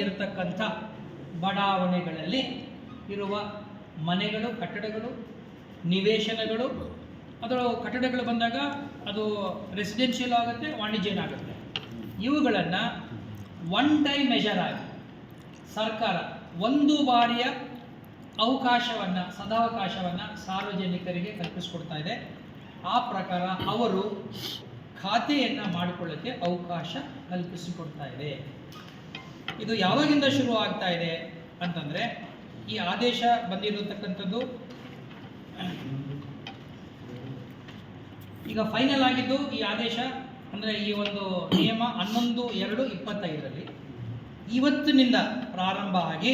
ಇರತಕ್ಕಂಥ ಬಡಾವಣೆಗಳಲ್ಲಿ ಇರುವ ಮನೆಗಳು, ಕಟ್ಟಡಗಳು, ನಿವೇಶನಗಳು, ಅದರ ಕಟ್ಟಡಗಳು ಬಂದಾಗ ಅದು ರೆಸಿಡೆನ್ಷಿಯಲ್ ಆಗುತ್ತೆ, ವಾಣಿಜ್ಯನ ಆಗುತ್ತೆ. ಇವುಗಳನ್ನು ಒನ್ ಟೈಮ್ ಮೆಜರ್ ಆಗಿ ಸರ್ಕಾರ ಒಂದು ಬಾರಿಯ ಅವಕಾಶವನ್ನು, ಸದಾವಕಾಶವನ್ನು ಸಾರ್ವಜನಿಕರಿಗೆ ಕಲ್ಪಿಸಿಕೊಡ್ತಾ ಇದೆ. ಆ ಪ್ರಕಾರ ಅವರು ಖಾತೆಯನ್ನು ಮಾಡಿಕೊಳ್ಳೋಕ್ಕೆ ಅವಕಾಶ ಕಲ್ಪಿಸಿಕೊಡ್ತಾ ಇದೆ. ಇದು ಯಾವಾಗಿಂದ ಶುರು ಆಗ್ತಾ ಇದೆ ಅಂತಂದರೆ ಈ ಆದೇಶ ಬಂದಿರತಕ್ಕಂಥದ್ದು ಈಗ ಫೈನಲ್ ಆಗಿದ್ದು ಈ ಆದೇಶ ಅಂದರೆ ಈ ಒಂದು ನಿಯಮ ಹನ್ನೊಂದು ಎರಡು ಇಪ್ಪತ್ತೈದರಲ್ಲಿ ಇವತ್ತಿನಿಂದ ಪ್ರಾರಂಭ ಆಗಿ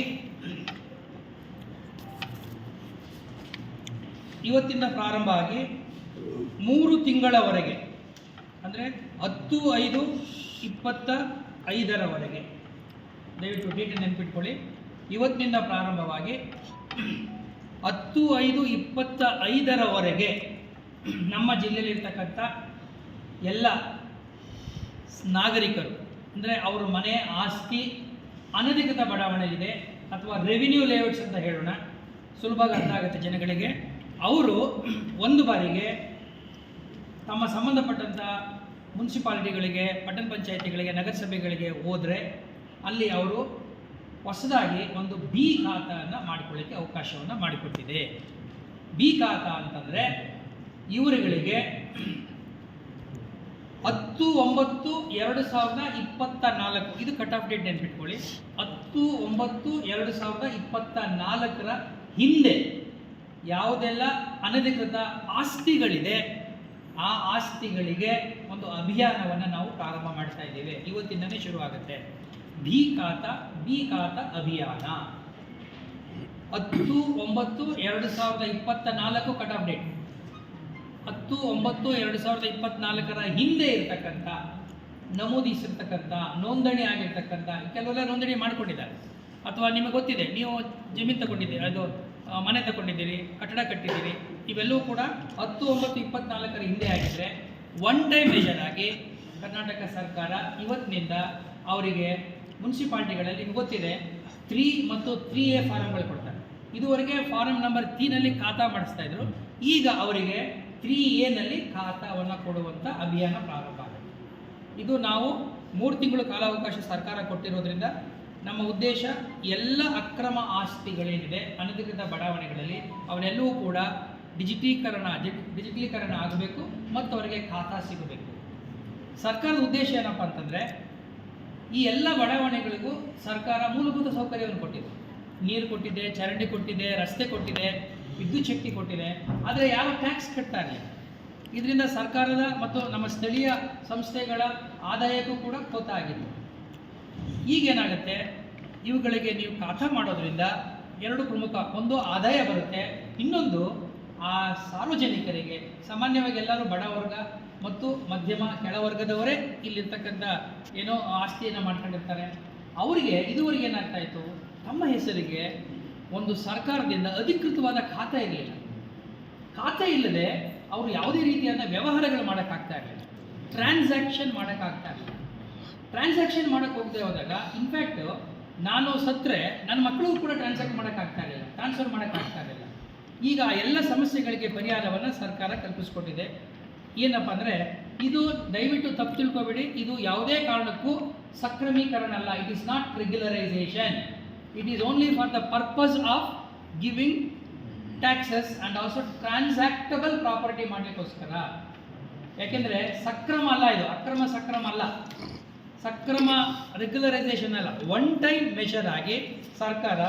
ಇವತ್ತಿಂದ ಪ್ರಾರಂಭ ಆಗಿ ಮೂರು ತಿಂಗಳವರೆಗೆ ಅಂದರೆ ಹತ್ತು, ಐದು, ಇಪ್ಪತ್ತ ಐದರವರೆಗೆ ದಯವಿಟ್ಟು ಡೇಟ್ ನೆನ್ಪಿಟ್ಕೊಳ್ಳಿ. ಇವತ್ತಿನಿಂದ ಪ್ರಾರಂಭವಾಗಿ ಹತ್ತು ಐದು ಇಪ್ಪತ್ತ ಐದರವರೆಗೆ ನಮ್ಮ ಜಿಲ್ಲೆಯಲ್ಲಿರ್ತಕ್ಕಂಥ ಎಲ್ಲ ನಾಗರಿಕರು, ಅಂದರೆ ಅವ್ರ ಮನೆ ಆಸ್ತಿ, ಅನಧಿಕೃತ ಬಡಾವಣೆ ಇದೆ ಅಥವಾ ರೆವಿನ್ಯೂ ಲೇಔಟ್ಸ್ ಅಂತ ಹೇಳೋಣ. ಸುಲಭವಾಗಿ ಅರ್ಥ ಆಗುತ್ತೆ ಜನಗಳಿಗೆ. ಅವರು ಒಂದು ಬಾರಿಗೆ ತಮ್ಮ ಸಂಬಂಧಪಟ್ಟಂಥ ಮುನ್ಸಿಪಾಲಿಟಿಗಳಿಗೆ, ಪಟ್ಟಣ ಪಂಚಾಯತಿಗಳಿಗೆ, ನಗರಸಭೆಗಳಿಗೆ ಹೋದರೆ ಅಲ್ಲಿ ಅವರು ಹೊಸದಾಗಿ ಒಂದು ಬಿ ಖಾತವನ್ನು ಮಾಡಿಕೊಳ್ಳಿಕ್ಕೆ ಅವಕಾಶವನ್ನು ಮಾಡಿಕೊಟ್ಟಿದೆ. ಬಿ ಖಾತ ಅಂತಂದರೆ ಇವರುಗಳಿಗೆ ಹತ್ತು, ಒಂಬತ್ತು, ಎರಡು ಸಾವಿರದ ಇಪ್ಪತ್ತ ನಾಲ್ಕು, ಇದು ಕಟ್ ಆಫ್ ಡೇಟ್ ನೆನ್ಪಿಟ್ಕೊಳ್ಳಿ. ಹತ್ತು, ಒಂಬತ್ತು, ಎರಡು ಸಾವಿರದ ಇಪ್ಪತ್ತ ನಾಲ್ಕರ ಹಿಂದೆ ಯಾವುದೆಲ್ಲ ಅನಧಿಕೃತ ಆಸ್ತಿಗಳಿದೆ, ಆ ಆಸ್ತಿಗಳಿಗೆ ಒಂದು ಅಭಿಯಾನವನ್ನು ನಾವು ಪ್ರಾರಂಭ ಮಾಡ್ತಾ ಇದ್ದೇವೆ. ಇವತ್ತಿಂದನೇ ಶುರುವಾಗುತ್ತೆ. ಬಿ ಖಾತ ಬಿ ಖಾತ ಅಭಿಯಾನ. ಹತ್ತು, ಒಂಬತ್ತು, ಎರಡು ಸಾವಿರದ ಇಪ್ಪತ್ತ ನಾಲ್ಕು ಕಟ್ ಆಫ್ ಡೇಟ್ ಹತ್ತು, ಒಂಬತ್ತು, ಎರಡು ಸಾವಿರದ ಇಪ್ಪತ್ನಾಲ್ಕರ ಹಿಂದೆ ಇರತಕ್ಕಂಥ, ನಮೂದಿಸಿರ್ತಕ್ಕಂಥ, ನೋಂದಣಿ ಆಗಿರ್ತಕ್ಕಂಥ, ಕೆಲವೆಲ್ಲ ನೋಂದಣಿ ಮಾಡ್ಕೊಂಡಿದ್ದಾರೆ. ಅಥವಾ ನಿಮಗೆ ಗೊತ್ತಿದೆ, ನೀವು ಜಮೀನು ತಗೊಂಡಿದ್ದೀರಿ, ಅದು ಮನೆ ತಗೊಂಡಿದ್ದೀರಿ, ಕಟ್ಟಡ ಕಟ್ಟಿದ್ದೀರಿ, ಇವೆಲ್ಲವೂ ಕೂಡ ಹತ್ತು, ಒಂಬತ್ತು ಇಪ್ಪತ್ನಾಲ್ಕರ ಹಿಂದೆ ಆಗಿದ್ದರೆ ಒನ್ ಟೈಮ್ ಮೆಷರ್ ಆಗಿ ಕರ್ನಾಟಕ ಸರ್ಕಾರ ಇವತ್ತಿನಿಂದ ಅವರಿಗೆ ಮುನ್ಸಿಪಾಲ್ಟಿಗಳಲ್ಲಿ ನಿಮ್ಗೆ ಗೊತ್ತಿದೆ ತ್ರೀ ಮತ್ತು ತ್ರೀ ಎ ಫಾರಂಗಳು ಕೊಡ್ತಾರೆ. ಇದುವರೆಗೆ ಫಾರಂ ನಂಬರ್ ತ್ರೀನಲ್ಲಿ ಖಾತಾ ಮಾಡಿಸ್ತಾ ಇದ್ರು. ಈಗ ಅವರಿಗೆ ತ್ರೀ ಎನಲ್ಲಿ ಖಾತಾವನ್ನು ಕೊಡುವಂಥ ಅಭಿಯಾನ ಪ್ರಾರಂಭ ಆಗುತ್ತೆ. ಇದು ನಾವು ಮೂರು ತಿಂಗಳು ಕಾಲಾವಕಾಶ ಸರ್ಕಾರ ಕೊಟ್ಟಿರೋದ್ರಿಂದ ನಮ್ಮ ಉದ್ದೇಶ ಎಲ್ಲ ಅಕ್ರಮ ಆಸ್ತಿಗಳೇನಿದೆ, ಅನಧಿಕೃತ ಬಡಾವಣೆಗಳಲ್ಲಿ ಅವನ್ನೆಲ್ಲವೂ ಕೂಡ ಡಿಜಿಟೀಕರಣ ಡಿಜಿಟಲೀಕರಣ ಆಗಬೇಕು ಮತ್ತು ಅವರಿಗೆ ಖಾತಾ ಸಿಗಬೇಕು. ಸರ್ಕಾರದ ಉದ್ದೇಶ ಏನಪ್ಪ ಅಂತಂದರೆ ಈ ಎಲ್ಲ ಬಡಾವಣೆಗಳಿಗೂ ಸರ್ಕಾರ ಮೂಲಭೂತ ಸೌಕರ್ಯವನ್ನು ಕೊಟ್ಟಿದೆ. ನೀರು ಕೊಟ್ಟಿದೆ, ಚರಂಡಿ ಕೊಟ್ಟಿದೆ, ರಸ್ತೆ ಕೊಟ್ಟಿದೆ, ವಿದ್ಯುತ್ ಶಕ್ತಿ ಕೊಟ್ಟಿದೆ. ಆದರೆ ಯಾವ ಟ್ಯಾಕ್ಸ್ ಕಟ್ತಾ ಇಲ್ಲ. ಇದರಿಂದ ಸರ್ಕಾರದ ಮತ್ತು ನಮ್ಮ ಸ್ಥಳೀಯ ಸಂಸ್ಥೆಗಳ ಆದಾಯಕ್ಕೂ ಕೂಡ ಕೋತ ಆಗಿದೆ. ಈಗೇನಾಗುತ್ತೆ? ಇವುಗಳಿಗೆ ನೀವು ಕಾಥ ಮಾಡೋದ್ರಿಂದ ಎರಡು ಪ್ರಮುಖ, ಒಂದು ಆದಾಯ ಬರುತ್ತೆ, ಇನ್ನೊಂದು ಆ ಸಾರ್ವಜನಿಕರಿಗೆ, ಸಾಮಾನ್ಯವಾಗಿ ಎಲ್ಲರೂ ಬಡವರ್ಗ ಮತ್ತು ಮಧ್ಯಮ ಕೆಳವರ್ಗದವರೇ ಇಲ್ಲಿರ್ತಕ್ಕಂಥ ಏನೋ ಆಸ್ತಿಯನ್ನು ಮಾಡ್ಕೊಂಡಿರ್ತಾರೆ. ಅವರಿಗೆ ಇದುವರೆಗೆ ಏನಾಗ್ತಾ ಇತ್ತು? ತಮ್ಮ ಹೆಸರಿಗೆ ಒಂದು ಸರ್ಕಾರದಿಂದ ಅಧಿಕೃತವಾದ ಖಾತೆ ಇರಲಿಲ್ಲ. ಖಾತೆ ಇಲ್ಲದೆ ಅವರು ಯಾವುದೇ ರೀತಿಯಾದ ವ್ಯವಹಾರಗಳು ಮಾಡೋಕ್ಕಾಗ್ತಾ ಇರಲಿಲ್ಲ. ಟ್ರಾನ್ಸಾಕ್ಷನ್ ಮಾಡೋಕ್ಕಾಗ್ತಾ ಇರಲಿಲ್ಲ. ಟ್ರಾನ್ಸಾಕ್ಷನ್ ಮಾಡೋಕ್ಕೆ ಹೋಗದೆ ಹೋದಾಗ ಇನ್ಫ್ಯಾಕ್ಟ್ ನಾನು ಸತ್ತರೆ ನನ್ನ ಮಕ್ಕಳಿಗೂ ಕೂಡ ಟ್ರಾನ್ಸಾಕ್ಟ್ ಮಾಡೋಕ್ಕಾಗ್ತಾ ಇರಲಿಲ್ಲ. ಟ್ರಾನ್ಸ್ಫರ್ ಮಾಡೋಕ್ಕಾಗ್ತಾ ಇರಲಿಲ್ಲ. ಈಗ ಎಲ್ಲ ಸಮಸ್ಯೆಗಳಿಗೆ ಪರಿಹಾರವನ್ನು ಸರ್ಕಾರ ಕಲ್ಪಿಸ್ಕೊಟ್ಟಿದೆ. ಏನಪ್ಪ ಅಂದರೆ ಇದು ದಯವಿಟ್ಟು ತಪ್ಪು ತಿಳ್ಕೊಬೇಡಿ. ಇದು ಯಾವುದೇ ಕಾರಣಕ್ಕೂ ಸಕ್ರಮೀಕರಣ ಅಲ್ಲ. It is not regularisation it is only for the purpose of giving taxes and also transactable property ಮಾಡಲಿಕ್ಕೋಸ್ಕರ. ಯಾಕೆಂದರೆ ಸಕ್ರಮ ಅಲ್ಲ ಇದು. ಅಕ್ರಮ ಸಕ್ರಮ ಅಲ್ಲ. ಸಕ್ರಮ ರೆಗ್ಯುಲರೈಸೇಷನ್ ಅಲ್ಲ. ಒನ್ ಟೈಮ್ ಮೆಷರ್ ಆಗಿ ಸರ್ಕಾರ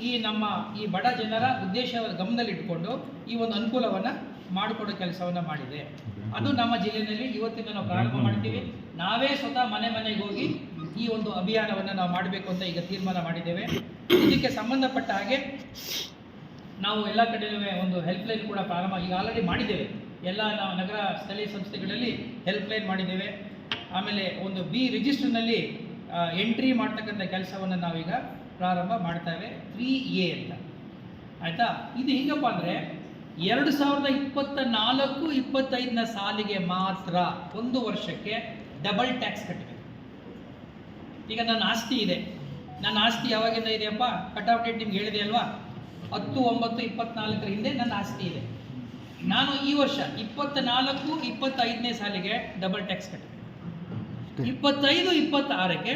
ಈ ನಮ್ಮ ಈ ಬಡ ಜನರ ಉದ್ದೇಶವನ್ನು ಗಮನದಲ್ಲಿಟ್ಟುಕೊಂಡು ಈ ಒಂದು ಅನುಕೂಲವನ್ನು ಮಾಡಿಕೊಡೋ ಕೆಲಸವನ್ನು ಮಾಡಿದೆ. ಅದು ನಮ್ಮ ಜಿಲ್ಲೆಯಲ್ಲಿ ಇವತ್ತಿನ ನಾವು ಪ್ರಾರಂಭ ಮಾಡ್ತೀವಿ. ನಾವೇ ಸ್ವತಃ ಮನೆ ಮನೆಗೆ ಹೋಗಿ ಈ ಒಂದು ಅಭಿಯಾನವನ್ನು ನಾವು ಮಾಡಬೇಕು ಅಂತ ಈಗ ತೀರ್ಮಾನ ಮಾಡಿದ್ದೇವೆ. ಇದಕ್ಕೆ ಸಂಬಂಧಪಟ್ಟ ಹಾಗೆ ನಾವು ಎಲ್ಲ ಕಡೆಯೂ ಒಂದು ಹೆಲ್ಪ್ಲೈನ್ ಕೂಡ ಪ್ರಾರಂಭ ಈಗ ಆಲ್ರೆಡಿ ಮಾಡಿದ್ದೇವೆ. ಎಲ್ಲ ನಾವು ನಗರ ಸ್ಥಳೀಯ ಸಂಸ್ಥೆಗಳಲ್ಲಿ ಹೆಲ್ಪ್ಲೈನ್ ಮಾಡಿದ್ದೇವೆ. ಆಮೇಲೆ ಒಂದು ಬಿ ರಿಜಿಸ್ಟರ್ನಲ್ಲಿ ಎಂಟ್ರಿ ಮಾಡ್ತಕ್ಕಂಥ ಕೆಲಸವನ್ನು ನಾವೀಗ ಪ್ರಾರಂಭ ಮಾಡ್ತೇವೆ ತ್ರೀ ಎ ಅಂತ. ಆಯಿತಾ? ಇದು ಹೆಂಗಪ್ಪ ಅಂದರೆ ಎರಡು ಸಾವಿರದ ಇಪ್ಪತ್ತ ನಾಲ್ಕು ಇಪ್ಪತ್ತೈದನ ಸಾಲಿಗೆ ಮಾತ್ರ ಒಂದು ವರ್ಷಕ್ಕೆ ಡಬಲ್ ಟ್ಯಾಕ್ಸ್ ಕಟ್ಟಬೇಕು ಈಗ ನನ್ನ ಆಸ್ತಿ ಇದೆ. ನನ್ನ ಆಸ್ತಿ ಯಾವಾಗಿಂದ ಇದೆಯಪ್ಪ? ಕಟ್ ಆಫ್ ಡೇಟ್ ನಿಮ್ಗೆ ಹೇಳಿದೆ ಅಲ್ವಾ? ಹತ್ತು ಒಂಬತ್ತು ಇಪ್ಪತ್ನಾಲ್ಕರ ಹಿಂದೆ ನನ್ನ ಆಸ್ತಿ ಇದೆ. ನಾನು ಈ ವರ್ಷ ಇಪ್ಪತ್ತ ನಾಲ್ಕು ಇಪ್ಪತ್ತೈದನೇ ಸಾಲಿಗೆ ಡಬಲ್ ಟ್ಯಾಕ್ಸ್ ಕಟ್ಟಬೇಕು ಇಪ್ಪತ್ತೈದು ಇಪ್ಪತ್ತಾರಕ್ಕೆ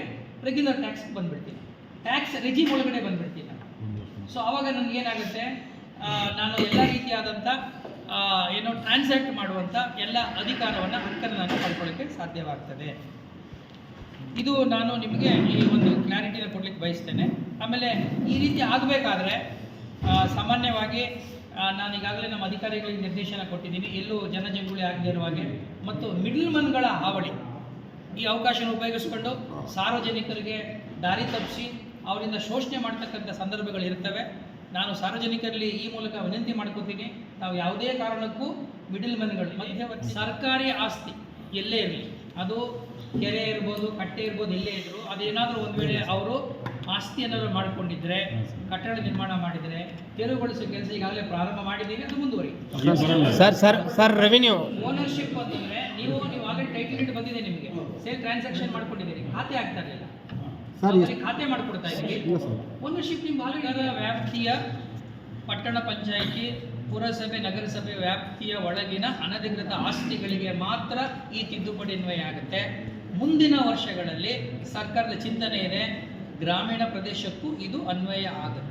ರೆಗ್ಯುಲರ್ ಟ್ಯಾಕ್ಸ್ ಬಂದ್ಬಿಡ್ತೀನಿ. ಟ್ಯಾಕ್ಸ್ ರೆಜಿಮ್ ಒಳಗಡೆ ಬಂದ್ಬಿಡ್ತೀನಿ ಸೊ ಅವಾಗ ನನಗೇನಾಗುತ್ತೆ ನಾನು ಎಲ್ಲ ರೀತಿಯಾದಂಥ ಏನು ಟ್ರಾನ್ಸಾಕ್ಟ್ ಮಾಡುವಂಥ ಎಲ್ಲ ಅಧಿಕಾರವನ್ನು ಹಕ್ಕನ್ನು ನಾನು ಪಡ್ಕೊಳ್ಳೋಕ್ಕೆ ಸಾಧ್ಯವಾಗ್ತದೆ. ಇದು ನಾನು ನಿಮಗೆ ಈ ಒಂದು ಕ್ಲಾರಿಟಿನ ಕೊಡ್ಲಿಕ್ಕೆ ಬಯಸ್ತೇನೆ. ಆಮೇಲೆ ಈ ರೀತಿ ಆಗಬೇಕಾದ್ರೆ ಸಾಮಾನ್ಯವಾಗಿ ನಾನು ಈಗಾಗಲೇ ನಮ್ಮ ಅಧಿಕಾರಿಗಳಿಗೆ ನಿರ್ದೇಶನ ಕೊಟ್ಟಿದ್ದೀನಿ. ಎಲ್ಲೂ ಜನಜಂಗುಳಿ ಆಗದೇ ಇರುವ ಹಾಗೆ. ಮತ್ತು ಮಿಡ್ಲ್ ಮನ್ಗಳ ಹಾವಳಿ, ಈ ಅವಕಾಶನ ಉಪಯೋಗಿಸ್ಕೊಂಡು ಸಾರ್ವಜನಿಕರಿಗೆ ದಾರಿ ತಪ್ಪಿಸಿ ಅವರಿಂದ ಶೋಷಣೆ ಮಾಡ್ತಕ್ಕಂಥ ಸಂದರ್ಭಗಳು ಇರ್ತವೆ. ನಾನು ಸಾರ್ವಜನಿಕರಲ್ಲಿ ಈ ಮೂಲಕ ವಿನಂತಿ ಮಾಡ್ಕೋತೀನಿ ನಾವು ಯಾವುದೇ ಕಾರಣಕ್ಕೂ ಮಿಡಿಲ್ ಮನ್ಗಳು ಮಧ್ಯವರ್ತಿ ಸರ್ಕಾರಿ ಆಸ್ತಿ ಎಲ್ಲೇ ಇರಲಿ ಅದು ಕೆರೆ ಇರ್ಬೋದು ಕಟ್ಟೆ ಇರ್ಬೋದು ಎಲ್ಲೇ ಇದ್ರು ಅದೇನಾದರೂ ಒಂದು ವೇಳೆ ಅವರು ಆಸ್ತಿ ಮಾಡ್ಕೊಂಡಿದ್ರೆ ಮಾಡಿಕೊಂಡಿದ್ರೆ ಕಟ್ಟಡ ನಿರ್ಮಾಣ ಮಾಡಿದರೆ ತೆರವುಗೊಳಿಸೋ ಕೆಲಸ ಈಗಾಗಲೇ ಪ್ರಾರಂಭ ಮಾಡಿದ್ದೀವಿ ಅದು ಮುಂದುವರಿ sir sir sir revenue ownership ಅಂತಂದ್ರೆ ನೀವು ನೀವು ಆಲ್ರೆಡಿ ಟೈಟಲ್ ಬಂದಿದೆ ನಿಮಗೆ ಸೇಲ್ ಟ್ರಾನ್ಸಾಕ್ಷನ್ ಮಾಡ್ಕೊಂಡಿದ್ದೀರಿ ಖಾತೆ ಆಗ್ತಾ ಇರಲಿಲ್ಲ. ಸರ್, ಖಾತೆ ಮಾಡ್ಕೊಡ್ತಾ ಇದ್ದೀವಿ. ಓನರ್ಶಿಪ್ ನಿಮ್ಗೆ ಆಲ್ರೆಡಿ ವ್ಯಾಪ್ತಿಯ ಪಟ್ಟಣ ಪಂಚಾಯಿತಿ ಪುರಸಭೆ ನಗರಸಭೆ ವ್ಯಾಪ್ತಿಯ ಒಳಗಿನ ಅನಧಿಕೃತ ಆಸ್ತಿಗಳಿಗೆ ಮಾತ್ರ ಈ ತಿದ್ದುಪಡಿ ಅನ್ವಯ ಆಗುತ್ತೆ. ಮುಂದಿನ ವರ್ಷಗಳಲ್ಲಿ ಸರ್ಕಾರದ ಚಿಂತನೆ ಇದೆ. ಗ್ರಾಮೀಣ ಪ್ರದೇಶಕ್ಕೂ ಇದು ಅನ್ವಯ ಆಗುತ್ತೆ.